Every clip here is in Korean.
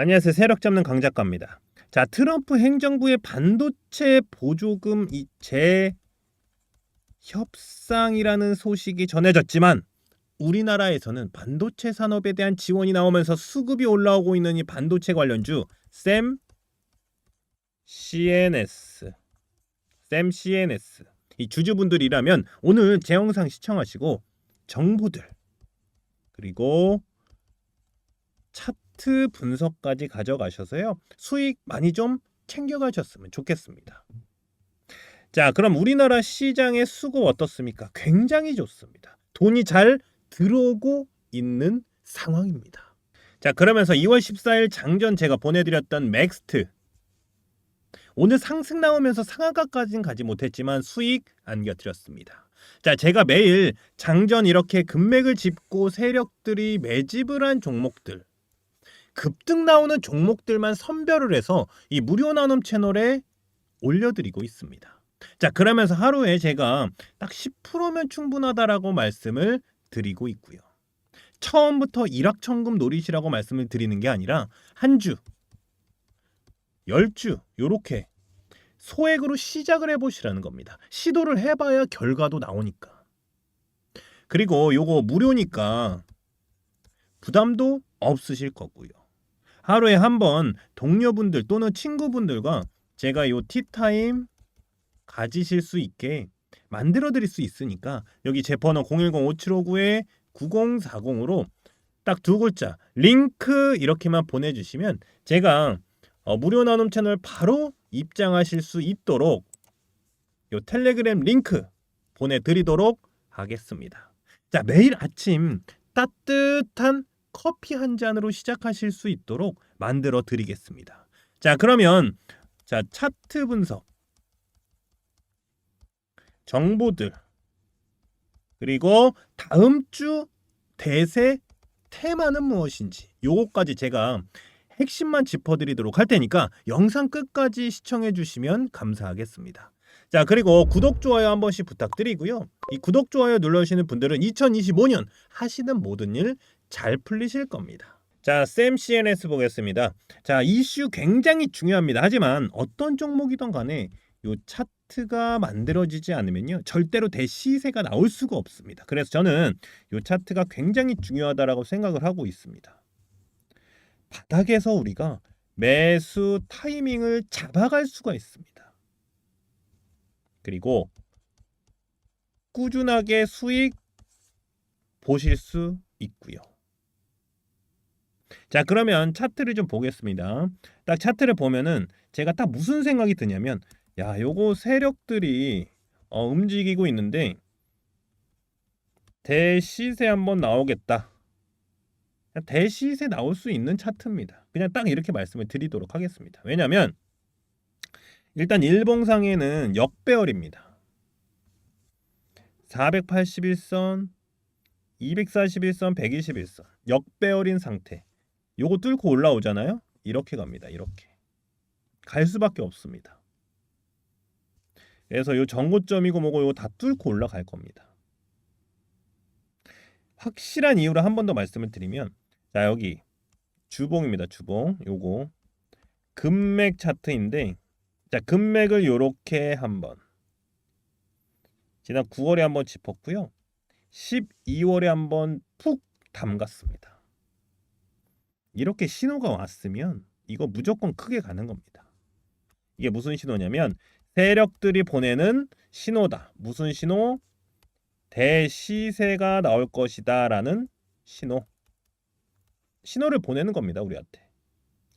안녕하세요. 세력 잡는 강 작가입니다. 자, 트럼프 행정부의 반도체 보조금 이 재협상이라는 소식이 전해졌지만 우리나라에서는 반도체 산업에 대한 지원이 나오면서 수급이 올라오고 있는 이 반도체 관련주 샘 CNS 샘 CNS 이 주주분들이라면 오늘 제 영상 시청하시고 정보들 그리고 차트 분석까지 가져가셔서요 수익 많이 좀 챙겨가셨으면 좋겠습니다. 자, 그럼 우리나라 시장의 수급 어떻습니까? 굉장히 좋습니다. 돈이 잘 들어오고 있는 상황입니다. 자, 그러면서 2월 14일 장전 제가 보내드렸던 맥스트 오늘 상승 나오면서 상한가까지는 가지 못했지만 수익 안겨드렸습니다. 자, 제가 매일 장전 이렇게 금맥을 짚고 세력들이 매집을 한 종목들 급등 나오는 종목들만 선별을 해서 이 무료 나눔 채널에 올려드리고 있습니다. 자, 그러면서 하루에 제가 딱 10%면 충분하다라고 말씀을 드리고 있고요. 처음부터 일확천금 노리시라고 말씀을 드리는 게 아니라 한 주, 열 주 요렇게 소액으로 시작을 해보시라는 겁니다. 시도를 해봐야 결과도 나오니까. 그리고 요거 무료니까 부담도 없으실 거고요. 하루에 한 번 동료분들 또는 친구분들과 제가 요 티타임 가지실 수 있게 만들어 드릴 수 있으니까 여기 제 번호 010-5759에 9040으로 딱 두 글자 링크 이렇게만 보내주시면 제가 어, 무료 나눔 채널 바로 입장하실 수 있도록 요 텔레그램 링크 보내드리도록 하겠습니다. 자 매일 아침 따뜻한 커피 한 잔으로 시작하실 수 있도록 만들어 드리겠습니다. 자 그러면 자 차트 분석 정보들 그리고 다음 주 대세 테마는 무엇인지 요거까지 제가 핵심만 짚어드리도록 할 테니까 영상 끝까지 시청해 주시면 감사하겠습니다. 자 그리고 구독 좋아요 한 번씩 부탁드리고요. 이 구독 좋아요 눌러주시는 분들은 2025년 하시는 모든 일 잘 풀리실 겁니다. 자, 샘 CNS 보겠습니다. 자, 이슈 굉장히 중요합니다. 하지만 어떤 종목이든 간에 요 차트가 만들어지지 않으면요. 절대로 대시세가 나올 수가 없습니다. 그래서 저는 요 차트가 굉장히 중요하다라고 생각을 하고 있습니다. 바닥에서 우리가 매수 타이밍을 잡아갈 수가 있습니다. 그리고 꾸준하게 수익 보실 수 있고요. 자, 그러면 차트를 좀 보겠습니다. 딱 차트를 보면은 제가 딱 무슨 생각이 드냐면 야, 요거 세력들이 어, 움직이고 있는데 대시세 한번 나오겠다. 대시세 나올 수 있는 차트입니다. 그냥 딱 이렇게 말씀을 드리도록 하겠습니다. 왜냐하면 일단 일봉상에는 역배열입니다. 481선, 241선, 121선 역배열인 상태. 요거 뚫고 올라오잖아요. 이렇게 갑니다. 이렇게 갈 수밖에 없습니다. 그래서 요 정고점이고 뭐고 요거 다 뚫고 올라갈 겁니다. 확실한 이유를 한 번 더 말씀을 드리면 자 여기 주봉입니다. 주봉 요거 금맥 차트인데 자 금맥을 요렇게 한번 지난 9월에 한번 짚었고요. 12월에 한번 푹 담갔습니다. 이렇게 신호가 왔으면 이거 무조건 크게 가는 겁니다. 이게 무슨 신호냐면 세력들이 보내는 신호다. 무슨 신호? 대시세가 나올 것이다라는 신호. 신호를 보내는 겁니다, 우리한테.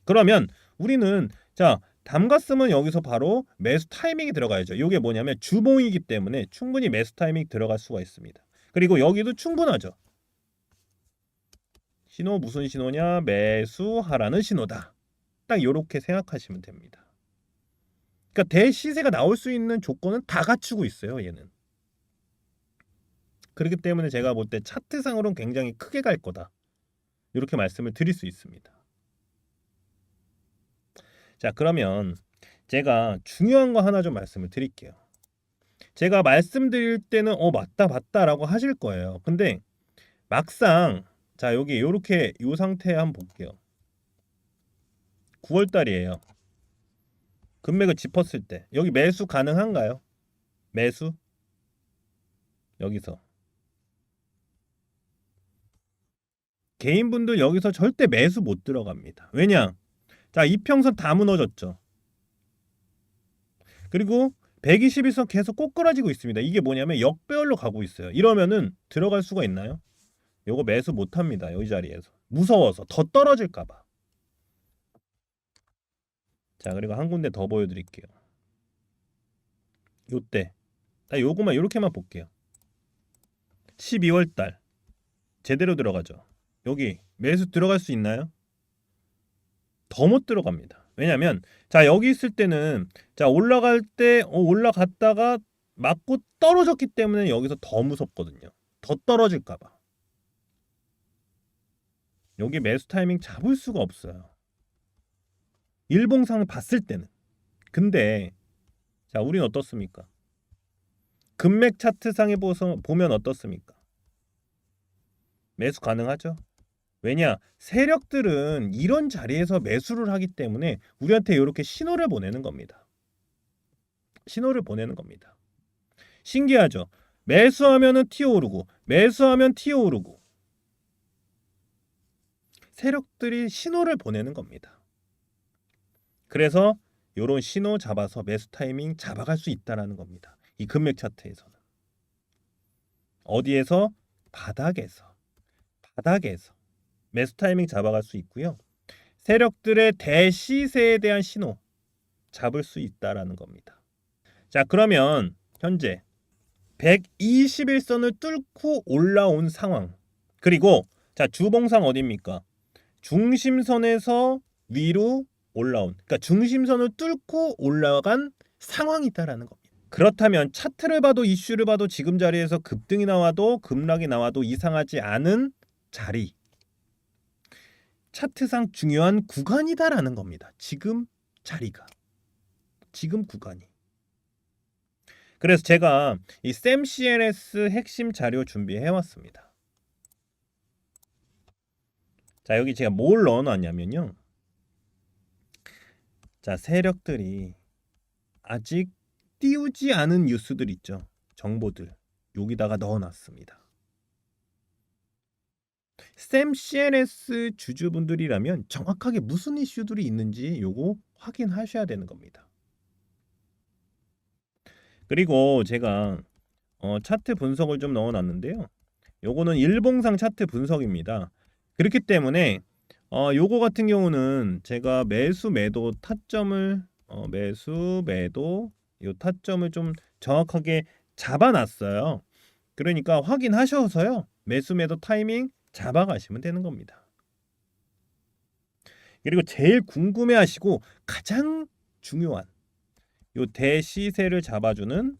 그러면 우리는 자, 담갔으면 여기서 바로 매수 타이밍이 들어가야죠. 이게 뭐냐면 주봉이기 때문에 충분히 매수 타이밍 들어갈 수가 있습니다. 그리고 여기도 충분하죠. 신호 무슨 신호냐? 매수하라는 신호다. 딱 이렇게 생각하시면 됩니다. 그러니까 대시세가 나올 수 있는 조건은 다 갖추고 있어요. 얘는. 그렇기 때문에 제가 볼 때 차트상으로는 굉장히 크게 갈 거다. 이렇게 말씀을 드릴 수 있습니다. 자, 그러면 제가 중요한 거 하나 좀 말씀을 드릴게요. 제가 말씀드릴 때는 어 맞다 맞다라고 하실 거예요. 근데 막상 자 여기 요렇게 요 상태 한번 볼게요. 9월 달이에요. 금맥을 짚었을 때 여기 매수 가능한가요? 매수 여기서 개인분들 여기서 절대 매수 못 들어갑니다. 왜냐? 자, 이평선 다 무너졌죠. 그리고 121선 계속 꼬꾸라지고 있습니다. 이게 뭐냐면 역배열로 가고 있어요. 이러면은 들어갈 수가 있나요? 요거 매수 못 합니다. 여기 자리에서. 무서워서 더 떨어질까 봐. 자, 그리고 한 군데 더 보여 드릴게요. 요때. 나 요거만 요렇게만 볼게요. 12월 달 제대로 들어가죠. 여기 매수 들어갈 수 있나요? 더 못 들어갑니다. 왜냐면 자 여기 있을 때는 자 올라갈 때 어, 올라갔다가 맞고 떨어졌기 때문에 여기서 더 무섭거든요. 더 떨어질까 봐. 여기 매수 타이밍 잡을 수가 없어요. 일봉상을 봤을 때는. 근데 자 우린 어떻습니까? 금맥 차트상에 보서 보면 어떻습니까? 매수 가능하죠? 왜냐 세력들은 이런 자리에서 매수를 하기 때문에 우리한테 이렇게 신호를 보내는 겁니다. 신호를 보내는 겁니다. 신기하죠? 매수하면은 튀어 오르고 매수하면 튀어 오르고 세력들이 신호를 보내는 겁니다. 그래서 이런 신호 잡아서 매수 타이밍 잡아갈 수 있다라는 겁니다. 이 금맥 차트에서는 어디에서 바닥에서 바닥에서 매수 타이밍 잡아갈 수 있고요. 세력들의 대시세에 대한 신호 잡을 수 있다라는 겁니다. 자, 그러면 현재 121선을 뚫고 올라온 상황. 그리고 자, 주봉상 어디입니까? 중심선에서 위로 올라온. 그러니까 중심선을 뚫고 올라간 상황이 있다라는 겁니다. 그렇다면 차트를 봐도 이슈를 봐도 지금 자리에서 급등이 나와도 급락이 나와도 이상하지 않은 자리. 차트상 중요한 구간이다라는 겁니다. 지금 자리가. 지금 구간이. 그래서 제가 이 샘CLS 핵심 자료 준비해 왔습니다. 자, 여기 제가 뭘 넣어 놨냐면요. 자, 세력들이 아직 띄우지 않은 뉴스들 있죠. 정보들. 여기다가 넣어 놨습니다. 샘 CNS 주주분들이라면 정확하게 무슨 이슈들이 있는지 요거 확인하셔야 되는 겁니다. 그리고 제가 어, 차트 분석을 좀 넣어놨는데요. 요거는 일봉상 차트 분석입니다. 그렇기 때문에 어, 요거 같은 경우는 제가 매수 매도 타점을 어, 매수 매도 요 타점을 좀 정확하게 잡아놨어요. 그러니까 확인하셔서요. 매수 매도 타이밍 잡아가시면 되는 겁니다. 그리고 제일 궁금해하시고 가장 중요한 요 대시세를 잡아주는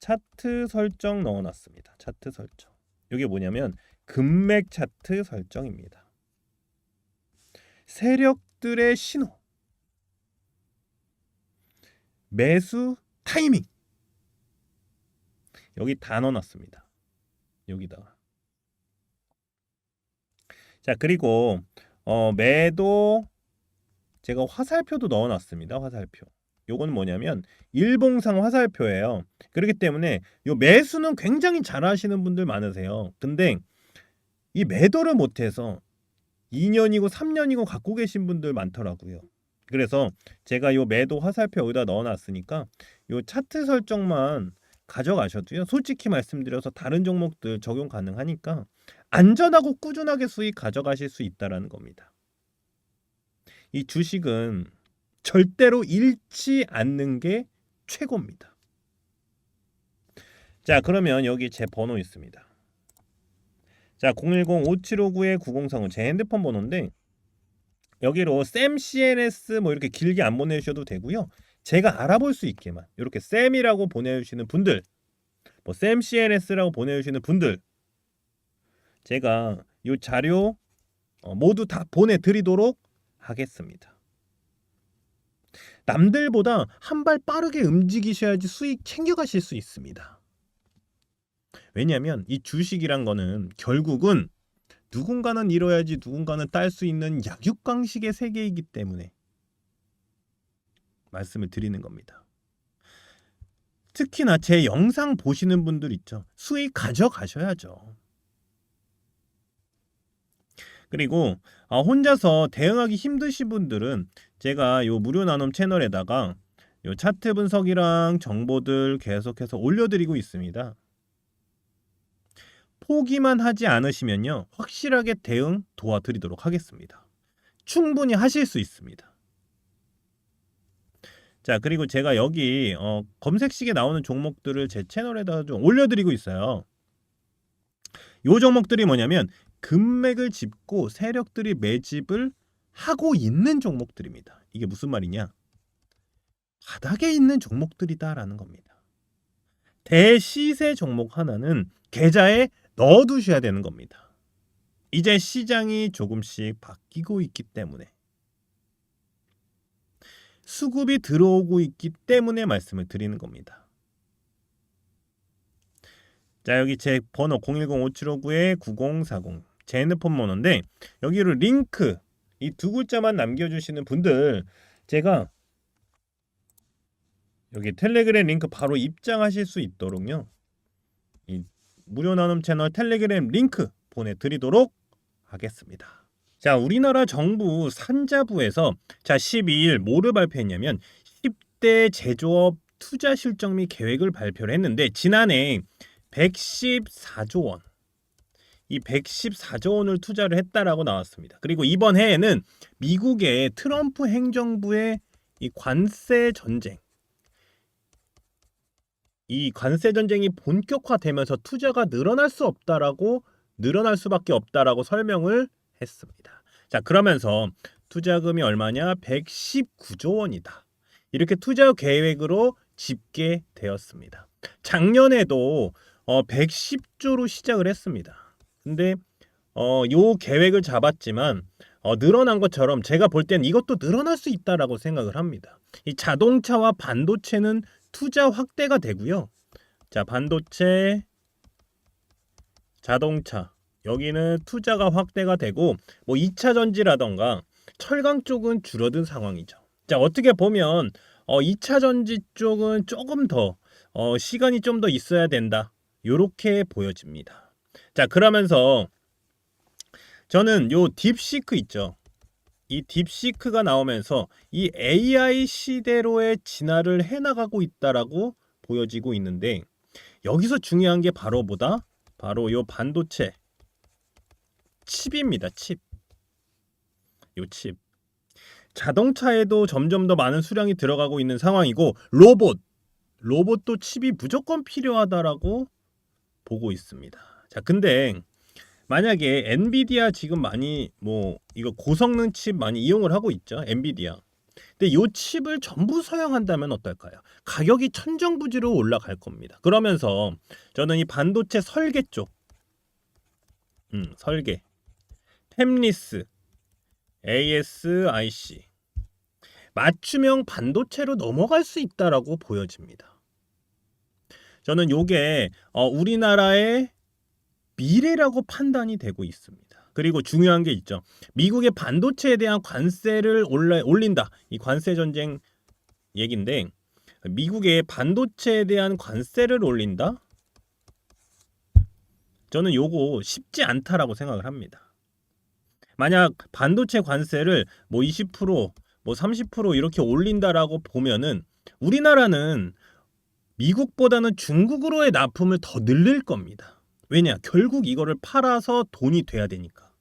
차트 설정 넣어놨습니다. 차트 설정. 이게 뭐냐면 금맥 차트 설정입니다. 세력들의 신호, 매수 타이밍 여기 다 넣어놨습니다. 여기다가 자 그리고 어, 매도 제가 화살표도 넣어놨습니다. 화살표. 요거는 뭐냐면 일봉상 화살표예요. 그렇기 때문에 요 매수는 굉장히 잘하시는 분들 많으세요. 근데 이 매도를 못해서 2년이고 3년이고 갖고 계신 분들 많더라고요. 그래서 제가 요 매도 화살표 여기다 넣어놨으니까 요 차트 설정만 가져가셔도요. 솔직히 말씀드려서 다른 종목들 적용 가능하니까 안전하고 꾸준하게 수익 가져가실 수 있다라는 겁니다. 이 주식은 절대로 잃지 않는 게 최고입니다. 자, 그러면 여기 제 번호 있습니다. 자, 010-5759-9035 제 핸드폰 번호인데 여기로 쌤 CNS 뭐 이렇게 길게 안 보내주셔도 되고요. 제가 알아볼 수 있게만 이렇게 쌤이라고 보내주시는 분들, 뭐쌤 CNS라고 보내주시는 분들, 제가 이 자료 어, 모두 다 보내드리도록 하겠습니다. 남들보다 한 발 빠르게 움직이셔야지 수익 챙겨가실 수 있습니다. 왜냐하면 이 주식이란 거는 결국은 누군가는 잃어야지 누군가는 딸 수 있는 약육강식의 세계이기 때문에 말씀을 드리는 겁니다. 특히나 제 영상 보시는 분들 있죠. 수익 가져가셔야죠. 그리고 아, 혼자서 대응하기 힘드신 분들은 제가 요 무료 나눔 채널에다가 요 차트 분석이랑 정보들 계속해서 올려드리고 있습니다. 포기만 하지 않으시면요 확실하게 대응 도와드리도록 하겠습니다. 충분히 하실 수 있습니다. 자 그리고 제가 여기 어, 검색식에 나오는 종목들을 제 채널에다가 좀 올려드리고 있어요. 요 종목들이 뭐냐면 금맥을 짚고 세력들이 매집을 하고 있는 종목들입니다. 이게 무슨 말이냐? 바닥에 있는 종목들이다라는 겁니다. 대시세 종목 하나는 계좌에 넣어두셔야 되는 겁니다. 이제 시장이 조금씩 바뀌고 있기 때문에 수급이 들어오고 있기 때문에 말씀을 드리는 겁니다. 자 여기 제 번호 010-5759-9040 제 핸드폰 번호인데 여기로 링크 이 두 글자만 남겨주시는 분들 제가 여기 텔레그램 링크 바로 입장하실 수 있도록요 이 무료 나눔 채널 텔레그램 링크 보내드리도록 하겠습니다. 자 우리나라 정부 산자부에서 자 12일 뭐를 발표했냐면 10대 제조업 투자 실적 및 계획을 발표를 했는데 지난해 114조 원. 이 114조 원을 투자를 했다라고 나왔습니다. 그리고 이번 해에는 미국의 트럼프 행정부의 이 관세 전쟁 이 관세 전쟁이 본격화되면서 투자가 늘어날 수 없다라고 늘어날 수밖에 없다라고 설명을 했습니다. 자, 그러면서 투자금이 얼마냐? 119조 원이다. 이렇게 투자 계획으로 집계되었습니다. 작년에도 어 110조로 시작을 했습니다. 근데 어 요 계획을 잡았지만 어 늘어난 것처럼 제가 볼 땐 이것도 늘어날 수 있다라고 생각을 합니다. 이 자동차와 반도체는 투자 확대가 되고요. 자, 반도체 자동차 여기는 투자가 확대가 되고 뭐 2차 전지라던가 철강 쪽은 줄어든 상황이죠. 자, 어떻게 보면 어 2차 전지 쪽은 조금 더 어, 시간이 좀 더 있어야 된다. 요렇게 보여집니다. 자, 그러면서 저는 요 딥시크 있죠. 이 딥시크가 나오면서 이 AI 시대로의 진화를 해나가고 있다라고 보여지고 있는데 여기서 중요한 게 바로 뭐다? 바로 요 반도체 칩입니다. 칩. 요 칩. 자동차에도 점점 더 많은 수량이 들어가고 있는 상황이고 로봇 로봇도 칩이 무조건 필요하다라고 보고 있습니다. 자, 근데 만약에 엔비디아 지금 많이 뭐 이거 고성능 칩 많이 이용을 하고 있죠. 엔비디아. 근데 이 칩을 전부 사용한다면 어떨까요? 가격이 천정부지로 올라갈 겁니다. 그러면서 저는 이 반도체 설계 쪽, 음, 설계, 템리스, ASIC 맞춤형 반도체로 넘어갈 수 있다라고 보여집니다. 저는 요게 어, 우리나라의 미래라고 판단이 되고 있습니다. 그리고 중요한 게 있죠. 미국의 반도체에 대한 관세를 올린다. 이 관세 전쟁 얘긴데 미국의 반도체에 대한 관세를 올린다. 저는 요거 쉽지 않다라고 생각을 합니다. 만약 반도체 관세를 뭐 20%, 뭐 30% 이렇게 올린다라고 보면은 우리나라는 미국보다는 중국으로의 납품을 더 늘릴 겁니다. 왜냐? 결국 이거를 팔아서 돈이 돼야 되니까.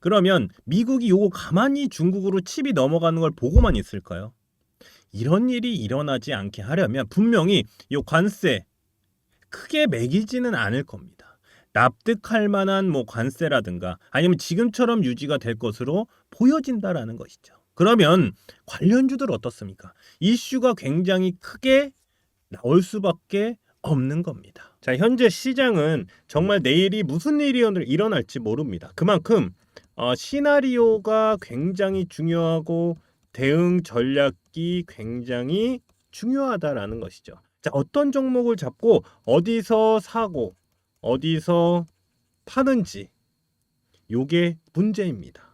그러면 미국이 요거 가만히 중국으로 칩이 넘어가는 걸 보고만 있을까요? 이런 일이 일어나지 않게 하려면 분명히 요 관세 크게 매기지는 않을 겁니다. 납득할 만한 뭐 관세라든가 아니면 지금처럼 유지가 될 것으로 보여진다라는 것이죠. 그러면 관련주들 어떻습니까? 이슈가 굉장히 크게 나올 수밖에 없는 겁니다. 자, 현재 시장은 정말 내일이 무슨 일이 일어날지 모릅니다. 그만큼 어, 시나리오가 굉장히 중요하고 대응 전략이 굉장히 중요하다라는 것이죠. 자, 어떤 종목을 잡고 어디서 사고 어디서 파는지 요게 문제입니다.